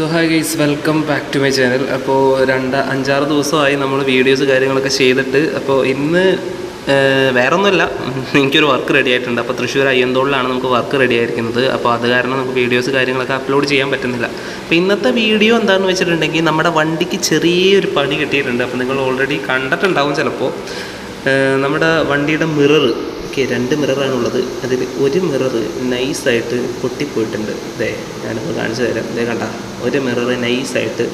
So hi guys welcome back to my channel അപ്പോൾ രണ്ട് അഞ്ചാറ് ദിവസമായി നമ്മൾ വീഡിയോസ് കാര്യങ്ങളൊക്കെ ചെയ്തിട്ട് അപ്പോൾ ഇന്ന് വേറെ വേറൊന്നുമല്ല. എനിക്കൊരു വർക്ക് റെഡി ആയിട്ടുണ്ട്. അപ്പോൾ തൃശ്ശൂർ അയ്യന്തോളിലാണ് നമുക്ക് വർക്ക് റെഡി ആയിരിക്കുന്നത്. അപ്പോൾ അത് കാരണം നമുക്ക് വീഡിയോസ് കാര്യങ്ങളൊക്കെ അപ്ലോഡ് ചെയ്യാൻ പറ്റുന്നില്ല. അപ്പോൾ ഇന്നത്തെ വീഡിയോ എന്താണെന്ന് വെച്ചിട്ടുണ്ടെങ്കിൽ നമ്മുടെ വണ്ടിക്ക് ചെറിയൊരു പണി കിട്ടിയിട്ടുണ്ട്. അപ്പോൾ നിങ്ങൾ ഓൾറെഡി കണ്ടിട്ടുണ്ടാവും ചിലപ്പോൾ നമ്മുടെ വണ്ടിയുടെ മിറർ ഓക്കെ രണ്ട് മിററാണുള്ളത്. അതിൽ ഒരു മിറർ നൈസായിട്ട് പൊട്ടിപ്പോയിട്ടുണ്ട്. ഇതേ ഞാനിപ്പോൾ കാണിച്ചു തരാം. ഇതേ കണ്ട? ഒരു മിറർ നൈസായിട്ട്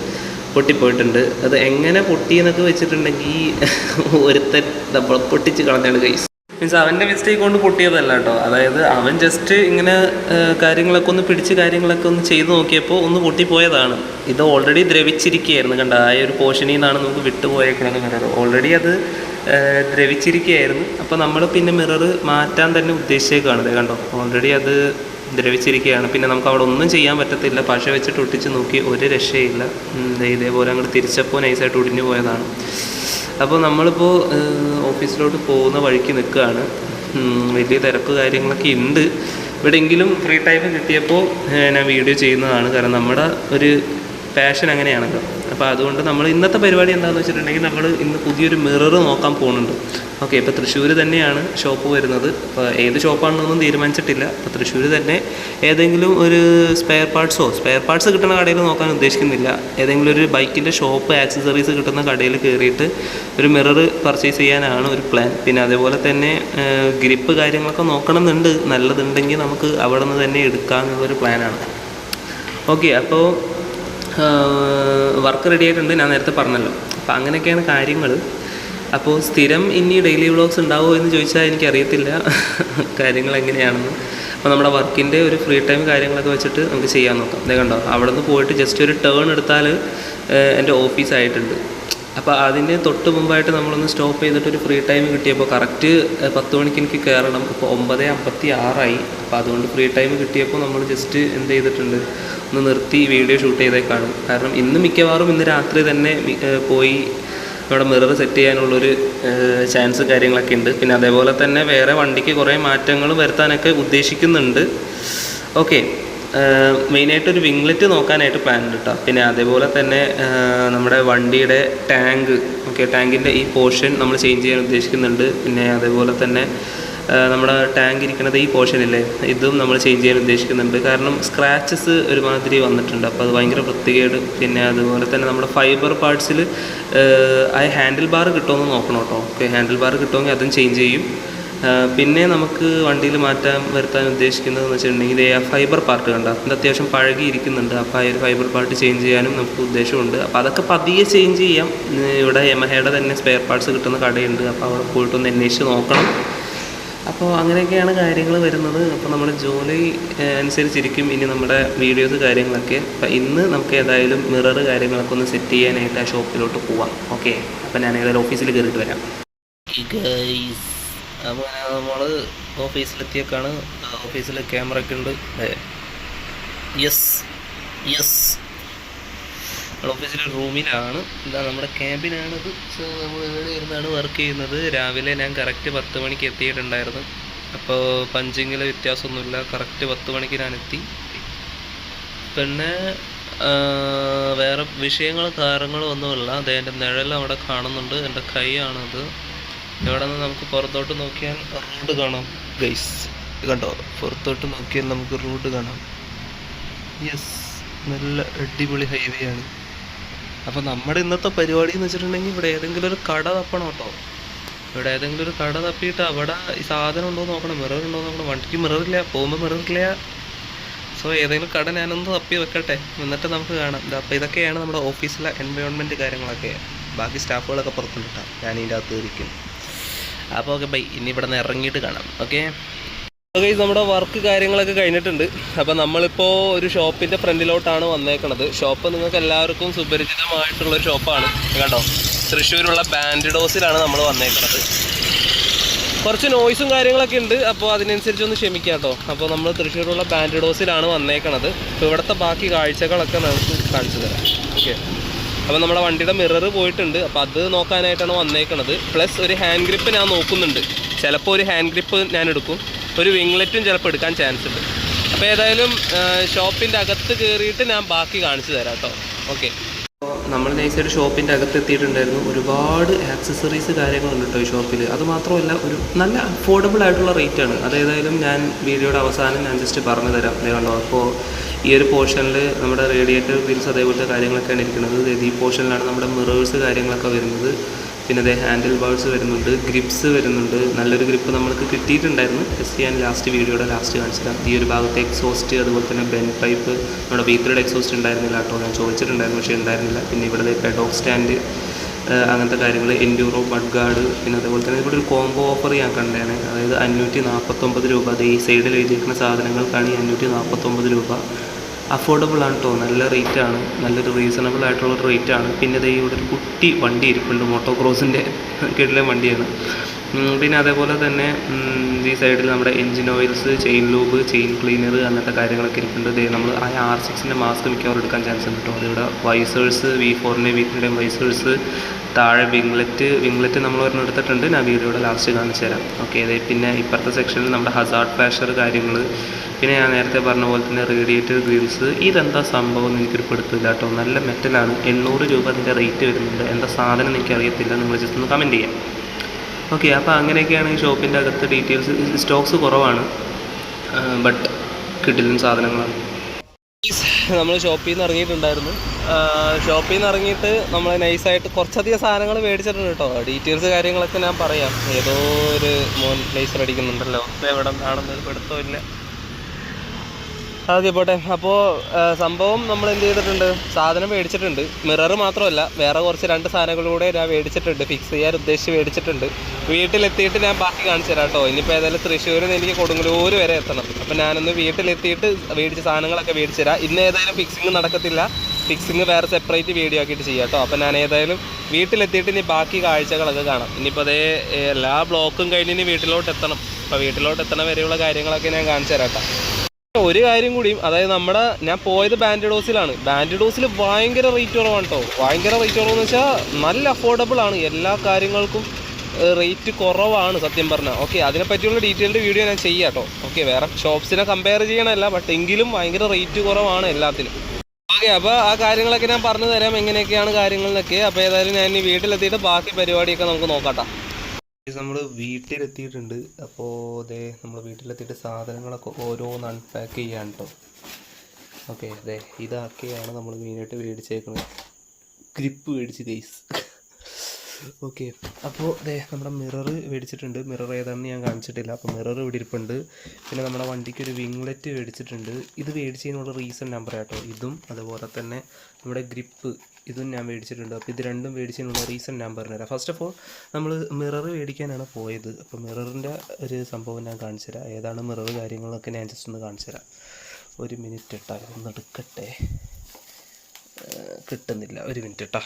പൊട്ടിപ്പോയിട്ടുണ്ട്. അത് എങ്ങനെ പൊട്ടിയെന്നൊക്കെ വെച്ചിട്ടുണ്ടെങ്കിൽ പൊട്ടിച്ച് കളഞ്ഞാണ് കൈസ് മീൻസ് അവന്റെ മിസ്റ്റേക്ക് കൊണ്ട് പൊട്ടിയതല്ല കേട്ടോ. അതായത് അവൻ ജസ്റ്റ് ഇങ്ങനെ കാര്യങ്ങളൊക്കെ ഒന്ന് പിടിച്ച് കാര്യങ്ങളൊക്കെ ഒന്ന് ചെയ്തു നോക്കിയപ്പോൾ ഒന്ന് പൊട്ടിപ്പോയതാണ്. ഇത് ഓൾറെഡി ദ്രവിച്ചിരിക്കുകയായിരുന്നു കണ്ട. ആ ഒരു പോഷനിൽ നിന്നാണ് നമുക്ക് വിട്ടുപോയേക്കുന്നത് കണ്ടത് ഓൾറെഡി അത് ദ്രവിച്ചിരിക്കുകയായിരുന്നു. അപ്പോൾ നമ്മൾ പിന്നെ മിറർ മാറ്റാൻ തന്നെ ഉദ്ദേശിച്ചേക്കാണ് കണ്ടോ. ഓൾറെഡി അത് ദ്രവിച്ചിരിക്കുകയാണ്. പിന്നെ നമുക്ക് അവിടെ ഒന്നും ചെയ്യാൻ പറ്റത്തില്ല. പശ വെച്ചിട്ട് ഒട്ടിച്ച് നോക്കി ഒരു രക്ഷയില്ല. ഇതേപോലെ അങ്ങോട്ട് തിരിച്ചപ്പോൾ നൈസായിട്ട് ഒടിഞ്ഞു പോയതാണ്. അപ്പോൾ നമ്മളിപ്പോൾ ഓഫീസിലോട്ട് പോകുന്ന വഴിക്ക് നിൽക്കുകയാണ്. വലിയ തിരക്ക് കാര്യങ്ങളൊക്കെ ഉണ്ട്. എവിടെയെങ്കിലും ഫ്രീ ടൈം കിട്ടിയപ്പോൾ ഞാൻ വീഡിയോ ചെയ്യുന്നതാണ്. കാരണം നമ്മുടെ ഒരു പാഷൻ അങ്ങനെയാണല്ലോ. അപ്പോൾ അതുകൊണ്ട് നമ്മൾ ഇന്നത്തെ പരിപാടി എന്താണെന്ന് വെച്ചിട്ടുണ്ടെങ്കിൽ നമ്മൾ ഇന്ന് പുതിയൊരു മിറർ നോക്കാൻ പോകുന്നുണ്ട് ഓക്കെ ഇപ്പോൾ തൃശ്ശൂർ തന്നെയാണ് ഷോപ്പ് വരുന്നത്. അപ്പോൾ ഏത് ഷോപ്പാണെന്നൊന്നും തീരുമാനിച്ചിട്ടില്ല. അപ്പോൾ തൃശ്ശൂർ തന്നെ ഏതെങ്കിലും ഒരു സ്പെയർ പാർട്സോ സ്പെയർ പാർട്സ് കിട്ടുന്ന കടയിൽ നോക്കാൻ ഉദ്ദേശിക്കുന്നില്ല. ഏതെങ്കിലും ഒരു ബൈക്കിന്റെ ഷോപ്പ് ആക്സസറീസ് കിട്ടുന്ന കടയിൽ കയറിയിട്ട് ഒരു മിറർ പർച്ചേസ് ചെയ്യാനാണ് ഒരു പ്ലാൻ പിന്നെ അതേപോലെ തന്നെ ഗ്രിപ്പ് കാര്യങ്ങളൊക്കെ നോക്കണമെന്നുണ്ട്. നല്ലതുണ്ടെങ്കിൽ നമുക്ക് അവിടെ നിന്ന് തന്നെ എടുക്കാമെന്നുള്ളൊരു പ്ലാനാണ് ഓക്കെ അപ്പോൾ വർക്ക് റെഡി ആയിട്ടുണ്ട്. ഞാൻ നേരത്തെ പറഞ്ഞല്ലോ. അപ്പോൾ അങ്ങനെയൊക്കെയാണ് കാര്യങ്ങൾ അപ്പോൾ സ്ഥിരം ഇനി ഡെയിലി വ്ളോഗ്സ് ഉണ്ടാവുമോ എന്ന് ചോദിച്ചാൽ എനിക്കറിയത്തില്ല. കാര്യങ്ങൾ എങ്ങനെയാണെന്ന്. അപ്പോൾ നമ്മുടെ വർക്കിന്റെ ഒരു ഫ്രീ ടൈം കാര്യങ്ങളൊക്കെ വെച്ചിട്ട് നമുക്ക് ചെയ്യാൻ നോക്കാം. ഇതേ കണ്ടോ? അവിടെ നിന്ന് പോയിട്ട് ജസ്റ്റ് ഒരു ടേൺ എടുത്താൽ എന്റെ ഓഫീസായിട്ടുണ്ട് അപ്പോൾ അതിന് തൊട്ട് മുമ്പായിട്ട് നമ്മളൊന്ന് സ്റ്റോപ്പ് ചെയ്തിട്ട് ഒരു ഫ്രീ ടൈം കിട്ടിയപ്പോൾ കറക്റ്റ് പത്ത് മണിക്ക് എനിക്ക് കയറണം ഇപ്പോൾ ഒമ്പത് അമ്പത്തി ആറായി. അപ്പോൾ അതുകൊണ്ട് ഫ്രീ ടൈം കിട്ടിയപ്പോൾ നമ്മൾ ജസ്റ്റ് എന്ത് ചെയ്തിട്ടുണ്ട്? ഒന്ന് നിർത്തി വീഡിയോ ഷൂട്ട് ചെയ്തേ കാണും. കാരണം ഇന്ന് മിക്കവാറും ഇന്ന് രാത്രി തന്നെ പോയി ഇവിടെ മിറർ സെറ്റ് ചെയ്യാനുള്ളൊരു ചാൻസ് കാര്യങ്ങളൊക്കെ ഉണ്ട്. പിന്നെ അതേപോലെ തന്നെ വേറെ വണ്ടിക്ക് കുറേ മാറ്റങ്ങൾ വരുത്താനൊക്കെ ഉദ്ദേശിക്കുന്നുണ്ട്. ഓക്കെ. മെയിനായിട്ട് ഒരു വിംഗ്ലെറ്റ് നോക്കാനായിട്ട് പ്ലാൻ ഉണ്ട് കേട്ടോ പിന്നെ അതേപോലെ തന്നെ നമ്മുടെ വണ്ടിയുടെ ടാങ്ക്. ഓക്കെ ടാങ്കിന്റെ ഈ പോർഷൻ നമ്മൾ ചേഞ്ച് ചെയ്യാൻ ഉദ്ദേശിക്കുന്നുണ്ട്. പിന്നെ അതേപോലെ തന്നെ നമ്മുടെ ടാങ്ക് ഇരിക്കുന്നത് ഈ പോർഷനില്ലേ ഇതും നമ്മൾ ചേഞ്ച് ചെയ്യാൻ ഉദ്ദേശിക്കുന്നുണ്ട്. കാരണം സ്ക്രാച്ചസ് ഒരുമാതിരി വന്നിട്ടുണ്ട്. അപ്പോൾ അത് ഭയങ്കര വൃത്തികേട്. പിന്നെ അതുപോലെ തന്നെ നമ്മുടെ ഫൈബർ പാർട്സിൽ ആ ഹാൻഡിൽ ബാർ കിട്ടുമെന്ന് നോക്കണം കേട്ടോ ഓക്കെ ഹാൻഡിൽ ബാർ കിട്ടുമെങ്കിൽ അതും ചേഞ്ച് ചെയ്യും. പിന്നെ നമുക്ക് വണ്ടിയിൽ മാറ്റാൻ വരുത്താൻ ഉദ്ദേശിക്കുന്നതെന്ന് വെച്ചിട്ടുണ്ടെങ്കിൽ ആ ഫൈബർ പാർട്ട് കണ്ട? അത് അത്യാവശ്യം പഴകിയിരിക്കുന്നുണ്ട്. അപ്പോൾ ആ ഒരു ഫൈബർ പാർട്ട് ചേഞ്ച് ചെയ്യാനും നമുക്ക് ഉദ്ദേശമുണ്ട്. അപ്പോൾ അതൊക്കെ പതിയെ ചേഞ്ച് ചെയ്യാം. ഇവിടെ യമഹയുടെ തന്നെ സ്പെയർ പാർട്സ് കിട്ടുന്ന കടയുണ്ട്. അപ്പോൾ അവിടെ പോയിട്ടൊന്ന് അന്വേഷിച്ച് നോക്കണം. അപ്പോൾ അങ്ങനെയൊക്കെയാണ് കാര്യങ്ങൾ വരുന്നത്. അപ്പോൾ നമ്മുടെ ജോലി അനുസരിച്ചിരിക്കും ഇനി നമ്മുടെ വീഡിയോസ് കാര്യങ്ങളൊക്കെ. അപ്പോൾ ഇന്ന് നമുക്ക് ഏതായാലും മിറർ കാര്യങ്ങളൊക്കെ ഒന്ന് സെറ്റ് ചെയ്യാനായിട്ട് ആ ഷോപ്പിലോട്ട് പോവാം. ഓക്കെ അപ്പോൾ ഞാൻ ഏതായാലും ഓഫീസിൽ കയറിയിട്ട് വരാം. അപ്പോൾ നമ്മൾ ഓഫീസിലെത്തിയേക്കാണ്. ഓഫീസിൽ ക്യാമറ ഒക്കെ ഉണ്ട് യെസ് യെസ് നമ്മൾ ഓഫീസിലെ റൂമിലാണ്. ഇതാ നമ്മുടെ ക്യാബിനാണിത് സോ നമ്മൾ ഇവിടെ ഇരുന്നാണ് വർക്ക് ചെയ്യുന്നത്. രാവിലെ ഞാൻ കറക്റ്റ് പത്ത് മണിക്ക് എത്തിയിട്ടുണ്ടായിരുന്നു. അപ്പോൾ പഞ്ചിങ്ങിൽ വ്യത്യാസമൊന്നുമില്ല. കറക്റ്റ് പത്ത് മണിക്ക് ഞാൻ എത്തി പിന്നെ വേറെ വിഷയങ്ങൾ കാര്യങ്ങളും ഒന്നുമില്ല. അത് എന്റെ നിഴൽ അവിടെ കാണുന്നുണ്ട്. എന്റെ കൈയാണത്. ഇവിടെ നിന്ന് നമുക്ക് പുറത്തോട്ട് നോക്കിയാൽ റോഡ് കാണാം. ഗൈസ് കണ്ടോ? പുറത്തോട്ട് നോക്കിയാൽ നമുക്ക് റോഡ് കാണാം. യെസ് നല്ല അടിപൊളി ഹൈവേ ആണ്. അപ്പോൾ നമ്മുടെ ഇന്നത്തെ പരിപാടി എന്ന് വെച്ചിട്ടുണ്ടെങ്കിൽ ഇവിടെ ഏതെങ്കിലും ഒരു കട തപ്പണം കേട്ടോ. ഇവിടെ ഏതെങ്കിലും ഒരു കട തപ്പിയിട്ട് അവിടെ ഈ സാധനം ഉണ്ടോ നോക്കണം. മിറർ ഉണ്ടോ നോക്കണം. വണ്ടിക്ക് മിറർ ഇല്ല പോകുമ്പോൾ മിറർ ഇല്ല. സോ ഏതെങ്കിലും കട ഞാനൊന്ന് തപ്പി വെക്കട്ടെ. എന്നിട്ട് നമുക്ക് കാണാം. അപ്പോൾ ഇതൊക്കെയാണ് നമ്മുടെ ഓഫീസിലെ എൻവയോൺമെന്റ് കാര്യങ്ങളൊക്കെ. ബാക്കി സ്റ്റാഫുകളൊക്കെ പുറത്തുണ്ട് ഞാൻ ഇതിന്റെ അകത്ത് ഇരിക്കും അപ്പോൾ ഓക്കെ ബൈ ഇനി ഇവിടെ നിന്ന് ഇറങ്ങിയിട്ട് കാണാം. ഓക്കെ ഓക്കെ നമ്മുടെ വർക്ക് കാര്യങ്ങളൊക്കെ കഴിഞ്ഞിട്ടുണ്ട്. അപ്പോൾ നമ്മളിപ്പോൾ ഒരു ഷോപ്പിന്റെ ഫ്രണ്ടിലോട്ടാണ് വന്നേക്കണത്. ഷോപ്പ് നിങ്ങൾക്ക് എല്ലാവർക്കും സുപരിചിതമായിട്ടുള്ളൊരു ഷോപ്പാണ് കണ്ടോ? തൃശ്ശൂരുള്ള ബാൻഡിഡോസിലാണ് നമ്മൾ വന്നേക്കണത്. കുറച്ച് നോയ്സും കാര്യങ്ങളൊക്കെ ഉണ്ട്. അപ്പോൾ അതിനനുസരിച്ച് ഒന്ന് ക്ഷമിക്കാം കേട്ടോ. അപ്പോൾ നമ്മൾ തൃശ്ശൂരുള്ള ബാൻഡിഡോസിലാണ് വന്നേക്കണത്. അപ്പോൾ ഇവിടുത്തെ ബാക്കി കാഴ്ചകളൊക്കെ നമുക്ക് കാണിച്ചു തരാം. ഓക്കെ അപ്പോൾ നമ്മുടെ വണ്ടിയുടെ മിറർ പോയിട്ടുണ്ട്. അപ്പോൾ അത് നോക്കാനായിട്ടാണ് വന്നേക്കണത്. പ്ലസ് ഒരു ഹാൻഡ് ഗ്രിപ്പ് ഞാൻ നോക്കുന്നുണ്ട്. ചിലപ്പോൾ ഒരു ഹാൻഡ് ഗ്രിപ്പ് ഞാൻ എടുക്കും. ഒരു വിംഗ്ലെറ്റും ചിലപ്പോൾ എടുക്കാൻ ചാൻസ് ഉണ്ട്. അപ്പോൾ ഏതായാലും ഷോപ്പിന്റെ അകത്ത് കയറിയിട്ട് ഞാൻ ബാക്കി കാണിച്ചു തരാം കേട്ടോ. ഓക്കെ നമ്മൾ നൈസായിട്ട് ഷോപ്പിന്റെ അകത്ത് എത്തിയിട്ടുണ്ടായിരുന്നു. ഒരുപാട് ആക്സസറീസ് കാര്യങ്ങളുണ്ട് കേട്ടോ ഈ ഷോപ്പിൽ അത് മാത്രമല്ല ഒരു നല്ല അഫോർഡബിൾ ആയിട്ടുള്ള റേറ്റാണ് അതേതായാലും ഞാൻ വീഡിയോയുടെ അവസാനം ഞാൻ ജസ്റ്റ് പറഞ്ഞു തരാം കണ്ടോ? അപ്പോൾ ഈ ഒരു പോർഷനിൽ നമ്മുടെ റേഡിയേറ്റർ വീൽസ് അതേപോലത്തെ കാര്യങ്ങളൊക്കെയാണ് ഇരിക്കുന്നത്. ഈ പോർഷനിലാണ് നമ്മുടെ മിറേഴ്സ് കാര്യങ്ങളൊക്കെ വരുന്നത്. പിന്നെ അതേ ഹാൻഡിൽ ബാൾസ് വരുന്നുണ്ട് ഗ്രിപ്സ് വരുന്നുണ്ട്. നല്ലൊരു ഗ്രിപ്പ് നമ്മൾക്ക് കിട്ടിയിട്ടുണ്ടായിരുന്നു. ടെസ്റ്റ് ചെയ്യാൻ ലാസ്റ്റ് വീഡിയോയുടെ ലാസ്റ്റ് കാണിച്ചിട്ടാണ് ഈ ഒരു ഭാഗത്തെ എക്സോസ്റ്റ് അതുപോലെ തന്നെ ബെൻ പൈപ്പ് നമ്മുടെ ബീത്രയുടെ എക്സോസ്റ്റ് ഉണ്ടായിരുന്നില്ല കേട്ടോ. ഞാൻ ചോദിച്ചിട്ടുണ്ടായിരുന്നു പക്ഷേ ഉണ്ടായിരുന്നില്ല. പിന്നെ ഇവിടെ പെഡോക്ക് സ്റ്റാൻഡ് അങ്ങനത്തെ കാര്യങ്ങൾ എൻഡ്യൂറോ ബഡ്ഗാർഡ് പിന്നെ അതേപോലെ തന്നെ ഇവിടെ ഒരു കോംബോ ഓഫർ ഞാൻ കണ്ടതാണ്. അതായത് അഞ്ഞൂറ്റി നാൽപ്പത്തൊമ്പത് രൂപ. അത് ഈ സൈഡിൽ എഴുതിയിരിക്കുന്ന സാധനങ്ങൾക്കാണ് ഈ അഞ്ഞൂറ്റി നാൽപ്പത്തൊമ്പത് രൂപ. അഫോർഡബിൾ ആണ് കേട്ടോ നല്ല റേറ്റ് ആണ്. നല്ലൊരു റീസണബിൾ ആയിട്ടുള്ള റേറ്റ് ആണ്. പിന്നെ ദേ ഇവിടെ ഒരു കുട്ടി വണ്ടി ഇരിപ്പുണ്ട്. മോട്ടോക്രോസിന്റെ കീഴിലെ വണ്ടിയാണ്. പിന്നെ അതേപോലെ തന്നെ ഈ സൈഡിൽ നമ്മുടെ engine oils chain lube chain cleaner അങ്ങനത്തെ കാര്യങ്ങളൊക്കെ ഇരിക്കുന്നുണ്ട് നമ്മൾ ആ ആർ സിക്സിന്റെ മാസ്ക് മിക്കവാറും എടുക്കാൻ ചാൻസ് ഉണ്ട് കേട്ടോ അതിവിടെ വൈസേഴ്സ് വി ഫോറിന്റെ വി ത്രീയുടെയും വൈസേഴ്സ് താഴെ വിംഗ്ലറ്റ് വിംഗ്ലറ്റ് നമ്മൾ ഒരെണ്ണം എടുത്തിട്ടുണ്ട്. ഞാൻ വീഡിയോയുടെ ലാസ്റ്റ് കാണിച്ചു തരാം. ഓക്കെ അതെ പിന്നെ ഇപ്പുറത്തെ സെക്ഷനിൽ നമ്മുടെ ഹസാർഡ് ഫ്ലാഷർ കാര്യങ്ങൾ പിന്നെ ഞാൻ നേരത്തെ പറഞ്ഞ പോലെ തന്നെ റേഡിയേറ്റർ ഗ്രിൽസ് ഇതെന്താ സംഭവം എന്ന് എനിക്കൊരു പെടുത്തില്ല കേട്ടോ നല്ല മെറ്റലാണ് എണ്ണൂറ് രൂപ അതിന്റെ റേറ്റ് വരുന്നുണ്ട്. എന്താ സാധനം എനിക്കറിയത്തില്ല. നിങ്ങൾ ജസ്റ്റ് ഒന്ന് കമന്റ് ചെയ്യാം. ഓക്കെ അപ്പോൾ അങ്ങനെയൊക്കെയാണ് ഈ ഷോപ്പിന്റെ അകത്ത് ഡീറ്റെയിൽസ്. സ്റ്റോക്സ് കുറവാണ്. ബട്ട് കിട്ടില്ല സാധനങ്ങളാണ്. നമ്മൾ ഷോപ്പിൽ നിന്ന് ഇറങ്ങിയിട്ടുണ്ടായിരുന്നു. ഷോപ്പിൽ നിന്ന് ഇറങ്ങിയിട്ട് നമ്മൾ നൈസായിട്ട് കുറച്ചധികം സാധനങ്ങൾ മേടിച്ചിട്ടുണ്ട് കേട്ടോ. ഡീറ്റെയിൽസ് കാര്യങ്ങളൊക്കെ ഞാൻ പറയാം. ഏതോ ഒരു മോൻ ലേസർ അടിക്കുന്നുണ്ടല്ലോ. എവിടെ ആണെന്ന് പിടുത്തമില്ല അതൊക്കെ പോട്ടെ. അപ്പോൾ സംഭവം നമ്മൾ എന്ത് ചെയ്തിട്ടുണ്ട്? സാധനം മേടിച്ചിട്ടുണ്ട്. മിറർ മാത്രമല്ല വേറെ കുറച്ച് രണ്ട് സാധനങ്ങൾ കൂടെ ഞാൻ മേടിച്ചിട്ടുണ്ട്. ഫിക്സ് ചെയ്യാൻ ഉദ്ദേശിച്ച് മേടിച്ചിട്ടുണ്ട്. വീട്ടിലെത്തിയിട്ട് ഞാൻ ബാക്കി കാണിച്ചു തരാം കേട്ടോ. ഇനിയിപ്പോൾ ഏതായാലും തൃശ്ശൂരിൽ നിന്ന് എനിക്ക് കൊടുങ്ങല്ലൂർ വരെ എത്തണം. അപ്പോൾ ഞാനൊന്ന് വീട്ടിലെത്തിയിട്ട് മേടിച്ച സാധനങ്ങളൊക്കെ മേടിച്ചു തരാം. ഇന്ന് ഏതായാലും ഫിക്സിങ് നടക്കത്തില്ല. ഫിക്സിങ് വേറെ സെപ്പറേറ്റ് വീഡിയോ ആക്കിയിട്ട് ചെയ്യാം കേട്ടോ. അപ്പോൾ ഞാൻ ഏതായാലും വീട്ടിലെത്തിയിട്ട് ഇനി ബാക്കി കാഴ്ചകളൊക്കെ കാണാം. ഇനിയിപ്പോൾ അതേ എല്ലാ ബ്ലോക്കും കഴിഞ്ഞ് ഇനി വീട്ടിലോട്ട് എത്തണം. അപ്പോൾ വീട്ടിലോട്ട് എത്തണ വരെയുള്ള കാര്യങ്ങളൊക്കെ ഞാൻ കാണിച്ചു തരാം കേട്ടോ. ഒരു കാര്യം കൂടിയും അതായത് നമ്മുടെ ഞാൻ പോയത് ബാൻഡിഡോസിലാണ് ബാൻഡിഡോസിൽ ബാൻഡ് ഡോസിൽ ഭയങ്കര റേറ്റ് കുറവാണ് കേട്ടോ ഭയങ്കര റേറ്റ് കുറവെന്ന് വെച്ചാൽ നല്ല അഫോർഡബിൾ ആണ്. എല്ലാ കാര്യങ്ങൾക്കും റേറ്റ് കുറവാണ് സത്യം പറഞ്ഞാൽ ഓക്കെ അതിനെപ്പറ്റിയുള്ള ഡീറ്റെയിൽഡ് വീഡിയോ ഞാൻ ചെയ്യാം കേട്ടോ ഓക്കെ വേറെ ഷോപ്സിനെ കമ്പയർ ചെയ്യണമല്ല ബട്ട് എങ്കിലും ഭയങ്കര റേറ്റ് കുറവാണ് എല്ലാത്തിലും. ഓക്കെ അപ്പോൾ ആ കാര്യങ്ങളൊക്കെ ഞാൻ പറഞ്ഞു തരാം എങ്ങനെയൊക്കെയാണ് കാര്യങ്ങളിലൊക്കെ അപ്പോൾ ഏതായാലും ഞാൻ ഇനി വീട്ടിലെത്തിയിട്ട് ബാക്കി പരിപാടിയൊക്കെ നമുക്ക് നോക്കാട്ടോ നമ്മൾ വീട്ടിലെത്തിയിട്ടുണ്ട്. അപ്പോൾ അതെ നമ്മൾ വീട്ടിലെത്തിയിട്ട് സാധനങ്ങളൊക്കെ ഓരോന്ന് അൺപാക്ക് ചെയ്യാൻ കേട്ടോ ഓക്കെ അതെ ഇതൊക്കെയാണ് നമ്മൾ മെയിനായിട്ട് മേടിച്ചേക്കുന്നത് ഗ്രിപ്പ് മേടിച്ച് ഗൈസ് ഓക്കെ. അപ്പോൾ ദേ നമ്മുടെ മിറർ മേടിച്ചിട്ടുണ്ട്. മിറർ ഏതാണെന്ന് ഞാൻ കാണിച്ചിട്ടില്ല. അപ്പോൾ മിറർ ഇവിടെ ഇരിപ്പുണ്ട്. പിന്നെ നമ്മുടെ വണ്ടിക്ക് ഒരു വിംഗ്ലെറ്റ് മേടിച്ചിട്ടുണ്ട്. ഇത് മേടിച്ചതിനുള്ള റീസൺ നമ്പർ കേട്ടോ ഇതും അതുപോലെ തന്നെ നമ്മുടെ ഗ്രിപ്പ് ഇതും ഞാൻ മേടിച്ചിട്ടുണ്ട്. അപ്പോൾ ഇത് രണ്ടും മേടിച്ചതിനുള്ള റീസൺ ഞാൻ പറഞ്ഞുതരാം ഫസ്റ്റ് ഓഫ് ഓൾ നമ്മൾ മിറർ മേടിക്കാനാണ് പോയത്. അപ്പോൾ മിററിന്റെ ഒരു സംഭവം ഞാൻ കാണിച്ചു തരാം. ഏതാണ് മിറർ കാര്യങ്ങളൊക്കെ ഞാൻ ജസ്റ്റ് ഒന്ന് കാണിച്ചു തരാം. ഒരു മിനിറ്റ് ഇട്ടാ. ഒന്ന് എടുക്കട്ടെ. കിട്ടുന്നില്ല. ഒരു മിനിറ്റ് ഇട്ടാ.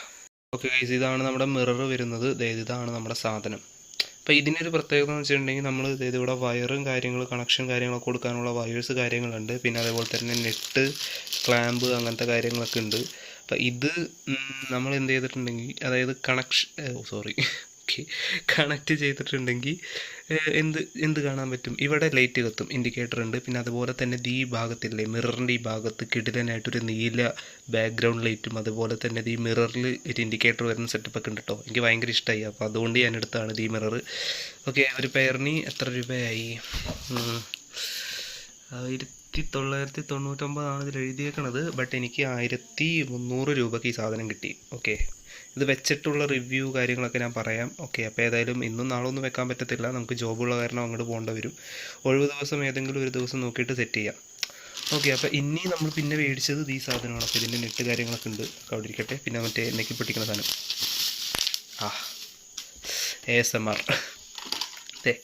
ഓക്കെ ഗൈസ് ഇതാണ് നമ്മുടെ മിറർ വരുന്നത്. ദേ ഇതാണ് നമ്മുടെ സാധനം. അപ്പോൾ ഇതിനൊരു പ്രത്യേകത എന്ന് വെച്ചിട്ടുണ്ടെങ്കിൽ നമ്മൾ ഇതായത് ഇവിടെ വയറും കാര്യങ്ങൾ കണക്ഷൻ കാര്യങ്ങളൊക്കെ കൊടുക്കാനുള്ള വയേഴ്സ് കാര്യങ്ങളുണ്ട്. പിന്നെ അതേപോലെ തന്നെ നെറ്റ് ക്ലാമ്പ് അങ്ങനത്തെ കാര്യങ്ങളൊക്കെ ഉണ്ട്. അപ്പോൾ ഇത് നമ്മൾ എന്ത് ചെയ്തിട്ടുണ്ടെങ്കിൽ അതായത് കണക്ഷൻ സോറി ഓക്കെ കണക്ട് ചെയ്തിട്ടുണ്ടെങ്കിൽ എന്ത് എന്ത് കാണാൻ പറ്റും? ഇവിടെ ലൈറ്റ് കത്തും ഇൻഡിക്കേറ്റർ ഉണ്ട്. പിന്നെ അതുപോലെ തന്നെ ഈ ഭാഗത്തില്ലേ മിററിന്റെ ഈ ഭാഗത്ത് കിടിലനായിട്ടൊരു നീല ബാക്ക്ഗ്രൗണ്ട് ലൈറ്റും അതുപോലെ തന്നെ ഈ മിററിൽ ഒരു ഇൻഡിക്കേറ്റർ വരുന്ന സെറ്റപ്പ് ഒക്കെ ഉണ്ട് കേട്ടോ എനിക്ക് ഭയങ്കര ഇഷ്ടമായി അപ്പോൾ അതുകൊണ്ട് ഞാൻ എടുത്താണ് ഈ മിറർ ഓക്കെ ഒരു പെയറിന് എത്ര രൂപയായി. ആയിരത്തി തൊള്ളായിരത്തി തൊണ്ണൂറ്റൊമ്പതാണ് ഇതിൽ എഴുതിയേക്കണത്. ബട്ട് എനിക്ക് ആയിരത്തി മുന്നൂറ് രൂപയ്ക്ക് ഈ സാധനം കിട്ടി. ഓക്കെ ഇത് വെച്ചിട്ടുള്ള റിവ്യൂ കാര്യങ്ങളൊക്കെ ഞാൻ പറയാം. ഓക്കെ അപ്പോൾ ഏതായാലും ഇന്നും നാളെ ഒന്നും വെക്കാൻ പറ്റത്തില്ല. നമുക്ക് ജോബുള്ള കാരണം അങ്ങോട്ട് പോകേണ്ടി വരും. ഒഴിവ് ദിവസം ഏതെങ്കിലും ഒരു ദിവസം നോക്കിയിട്ട് സെറ്റ് ചെയ്യാം. ഓക്കെ അപ്പോൾ ഇനി നമ്മൾ പിന്നെ മേടിച്ചത് ഈ സാധനമാണ് അപ്പോൾ ഇതിന്റെ നെറ്റ് കാര്യങ്ങളൊക്കെ ഉണ്ട്. അവിടെ ഇരിക്കട്ടെ. പിന്നെ മറ്റേ നെക്കി പൊട്ടിക്കുന്ന സാധനം. ആ എസ് എം ആർ അതെ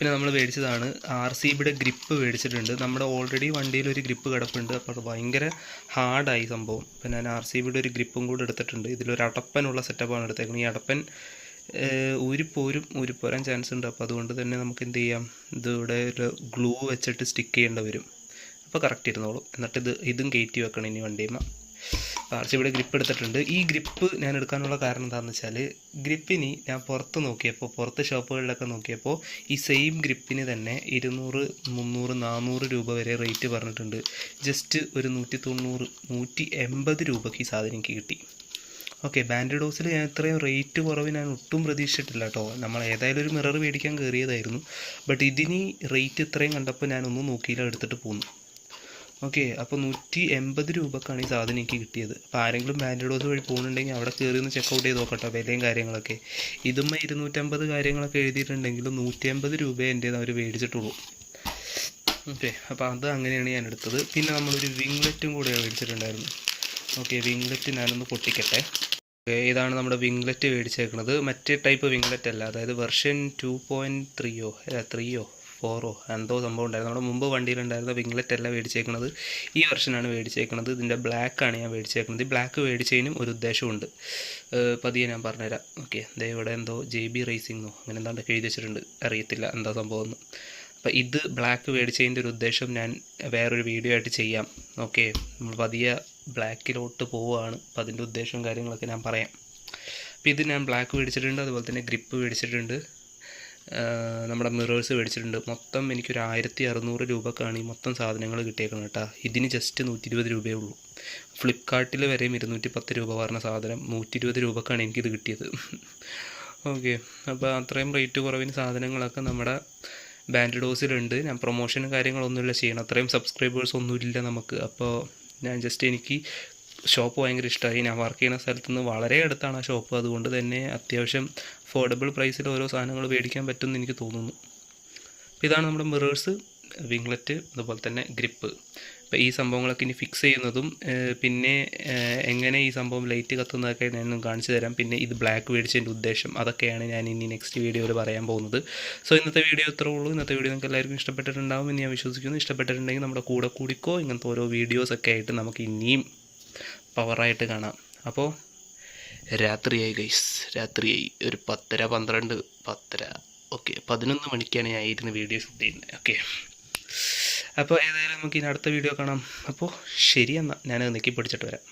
പിന്നെ നമ്മൾ മേടിച്ചതാണ്. ആർ സി ബിയുടെ ഗ്രിപ്പ് മേടിച്ചിട്ടുണ്ട്. നമ്മുടെ ഓൾറെഡി വണ്ടിയിൽ ഒരു ഗ്രിപ്പ് കിടപ്പുണ്ട്. അപ്പോൾ അത് ഭയങ്കര ഹാർഡായി സംഭവം. പിന്നെ ഞാൻ ആർ സി ബിയുടെ ഒരു ഗ്രിപ്പും കൂടെ എടുത്തിട്ടുണ്ട്. ഇതിലൊരു അടപ്പനുള്ള സെറ്റപ്പാണ് എടുത്തേക്കുന്നത്. ഈ അടപ്പൻ ഊരിപ്പോരും ഊരിപ്പോരാൻ ചാൻസ് ഉണ്ട്. അപ്പോൾ അതുകൊണ്ട് തന്നെ നമുക്ക് എന്ത് ചെയ്യാം? ഇതിവിടെ ഒരു ഗ്ലൂ വെച്ചിട്ട് സ്റ്റിക്ക് ചെയ്യേണ്ടി വരും. അപ്പോൾ കറക്റ്റ് ഇരുന്നോളും. എന്നിട്ട് ഇത് ഇതും കയറ്റി വെക്കണം ഇനി വണ്ടിയുമ്മ. ആർച്ച് ഇവിടെ ഗ്രിപ്പ് എടുത്തിട്ടുണ്ട്. ഈ ഗ്രിപ്പ് ഞാൻ എടുക്കാനുള്ള കാരണം എന്താണെന്ന് വെച്ചാൽ ഗ്രിപ്പിന് ഞാൻ പുറത്ത് നോക്കിയപ്പോൾ പുറത്ത് ഷോപ്പുകളിലൊക്കെ നോക്കിയപ്പോൾ ഈ സെയിം ഗ്രിപ്പിന് തന്നെ ഇരുന്നൂറ് മുന്നൂറ് നാനൂറ് രൂപ വരെ റേറ്റ് പറഞ്ഞിട്ടുണ്ട്. ജസ്റ്റ് ഒരു നൂറ്റി തൊണ്ണൂറ് നൂറ്റി എൺപത് രൂപയ്ക്ക് ഈ സാധനം എനിക്ക് കിട്ടി. ഓക്കെ ബാൻഡഡോസിൽ ഞാൻ ഇത്രയും റേറ്റ് കുറവ് ഞാൻ ഒട്ടും പ്രതീക്ഷിച്ചിട്ടില്ല കേട്ടോ. നമ്മൾ ഏതായാലും ഒരു മിറർ മേടിക്കാൻ കയറിയതായിരുന്നു ബട്ട് ഇതിന് റേറ്റ് ഇത്രയും കണ്ടപ്പോൾ ഞാനൊന്നും നോക്കിയില്ല എടുത്തിട്ട് പോന്നു. ഓക്കെ അപ്പോൾ നൂറ്റി എൺപത് രൂപക്കാണ് ഈ സാധനം എനിക്ക് കിട്ടിയത്. അപ്പോൾ ആരെങ്കിലും ബാൻഡോസ് വഴി പോകുന്നുണ്ടെങ്കിൽ അവിടെ കയറി ഒന്ന് ചെക്കൗട്ട് ചെയ്ത് നോക്കട്ടോ വിലയും കാര്യങ്ങളൊക്കെ. ഇതുമ്മ ഇരുന്നൂറ്റമ്പത് കാര്യങ്ങളൊക്കെ എഴുതിയിട്ടുണ്ടെങ്കിലും നൂറ്റി അമ്പത് രൂപ എന്റെ അവർ മേടിച്ചിട്ടുള്ളൂ. ഓക്കെ അപ്പോൾ അത് അങ്ങനെയാണ് ഞാൻ എടുത്തത്. പിന്നെ നമ്മളൊരു വിംഗ്ലെറ്റും കൂടെ മേടിച്ചിട്ടുണ്ടായിരുന്നു. ഓക്കെ വിംഗ്ലെറ്റ് ഞാനൊന്ന് പൊട്ടിക്കട്ടെ. ഇതാണ് നമ്മുടെ വിംഗ്ലെറ്റ് മേടിച്ചേക്കുന്നത് മറ്റേ ടൈപ്പ് വിംഗ്ലെറ്റ് അല്ല അതായത് വെർഷൻ ടു പോയിന്റ് ത്രീയോ ത്രീയോ ഫോറോ എന്തോ സംഭവം ഉണ്ടായിരുന്നു. നമ്മുടെ മുമ്പ് വണ്ടിയിലുണ്ടായിരുന്ന വിംഗ്ലെറ്റ് അല്ല മേടിച്ചേക്കുന്നത് ഈ വെർഷനാണ് മേടിച്ചേക്കുന്നത് ഇതിന്റെ ബ്ലാക്കാണ് ഞാൻ മേടിച്ചേക്കുന്നത് ഈ ബ്ലാക്ക് മേടിച്ചതിനും ഒരു ഉദ്ദേശമുണ്ട് പതിയെ ഞാൻ പറഞ്ഞുതരാം. ഓക്കെ ഇവിടെ എന്തോ ജെ ബി റേസിംഗോ അങ്ങനെ എന്താണ്ട് എഴുതി വെച്ചിട്ടുണ്ട്. അറിയത്തില്ല എന്താ സംഭവം എന്ന്. അപ്പോൾ ഇത് ബ്ലാക്ക് മേടിച്ചതിന്റെ ഒരു ഉദ്ദേശം ഞാൻ വേറൊരു വീഡിയോ ആയിട്ട് ചെയ്യാം. ഓക്കെ നമ്മൾ പതിയെ ബ്ലാക്കിലോട്ട് പോവുകയാണ്. അപ്പോൾ അതിന്റെ ഉദ്ദേശവും കാര്യങ്ങളൊക്കെ ഞാൻ പറയാം. അപ്പോൾ ഇത് ഞാൻ ബ്ലാക്ക് മേടിച്ചിട്ടുണ്ട്. അതുപോലെ തന്നെ ഗ്രിപ്പ് മേടിച്ചിട്ടുണ്ട്. നമ്മുടെ മിറേഴ്സ് മേടിച്ചിട്ടുണ്ട്. മൊത്തം എനിക്കൊരു ആയിരത്തി അറുന്നൂറ് രൂപക്കാണ് ഈ മൊത്തം സാധനങ്ങൾ കിട്ടിയേക്കുന്നത് കേട്ടോ. ഇതിന് ജസ്റ്റ് നൂറ്റി ഇരുപത് രൂപയേ ഉള്ളൂ. ഫ്ലിപ്കാർട്ടിൽ വരെയും ഇരുന്നൂറ്റി പത്ത് രൂപ പറഞ്ഞ സാധനം നൂറ്റി ഇരുപത് രൂപക്കാണ് എനിക്കിത് കിട്ടിയത്. ഓക്കെ അപ്പോൾ അത്രയും റേറ്റ് കുറവിന് സാധനങ്ങളൊക്കെ നമ്മുടെ ബാൻഡഡോസിലുണ്ട് ഞാൻ പ്രൊമോഷനും കാര്യങ്ങളൊന്നുമില്ല ചെയ്യണം. അത്രയും സബ്സ്ക്രൈബേഴ്സ് ഒന്നുമില്ല നമുക്ക്. അപ്പോൾ ഞാൻ ജസ്റ്റ് എനിക്ക് ഷോപ്പ് ഭയങ്കര ഇഷ്ടമായി ഞാൻ വർക്ക് ചെയ്യുന്ന സ്ഥലത്ത് നിന്ന് വളരെ അടുത്താണ് ആ ഷോപ്പ് അതുകൊണ്ട് തന്നെ അത്യാവശ്യം അഫോർഡബിൾ പ്രൈസിൽ ഓരോ സാധനങ്ങൾ മേടിക്കാൻ പറ്റുമെന്ന് എനിക്ക് തോന്നുന്നു. അപ്പോൾ ഇതാണ് നമ്മുടെ മിറേഴ്സ് വിംഗ്ലറ്റ് അതുപോലെ തന്നെ ഗ്രിപ്പ് അപ്പോൾ ഈ സംഭവങ്ങളൊക്കെ ഇനി ഫിക്സ് ചെയ്യുന്നതും പിന്നെ എങ്ങനെ ഈ സംഭവം ലൈറ്റ് കത്തുന്നതൊക്കെ ഞാനൊന്ന് കാണിച്ചു തരാം. പിന്നെ ഇത് ബ്ലാക്ക് മേടിച്ചതിന്റെ ഉദ്ദേശം. അതൊക്കെയാണ് ഞാൻ ഇനി നെക്സ്റ്റ് വീഡിയോയിൽ പറയാൻ പോകുന്നത്. സോ ഇന്നത്തെ വീഡിയോ ഇത്രേ ഉള്ളൂ. ഇന്നത്തെ വീഡിയോ നിങ്ങൾക്ക് എല്ലാവർക്കും ഇഷ്ടപ്പെട്ടിട്ടുണ്ടാവും എന്ന് ഞാൻ വിശ്വസിക്കുന്നു. ഇഷ്ടപ്പെട്ടിട്ടുണ്ടെങ്കിൽ നമ്മുടെ കൂടെ കൂടിക്കോ. ഇങ്ങനത്തെ ഓരോ വീഡിയോസൊക്കെ ആയിട്ട് നമുക്ക് ഇനിയും പവറായിട്ട് കാണാം. അപ്പോൾ രാത്രിയായി ഗൈസ് രാത്രിയായി. ഒരു പത്തര പന്ത്രണ്ട് പത്തര. ഓക്കെ പതിനൊന്ന് മണിക്കാണ് ഞാൻ ഇരുന്ന് വീഡിയോ ഷൂട്ട് ചെയ്യുന്നത്. ഓക്കെ അപ്പോൾ ഏതായാലും നമുക്ക് ഇനി അടുത്ത വീഡിയോ കാണാം. അപ്പോൾ ശരി എന്നാൽ ഞാനത് നെക്കി പിടിച്ചിട്ട് വരാം.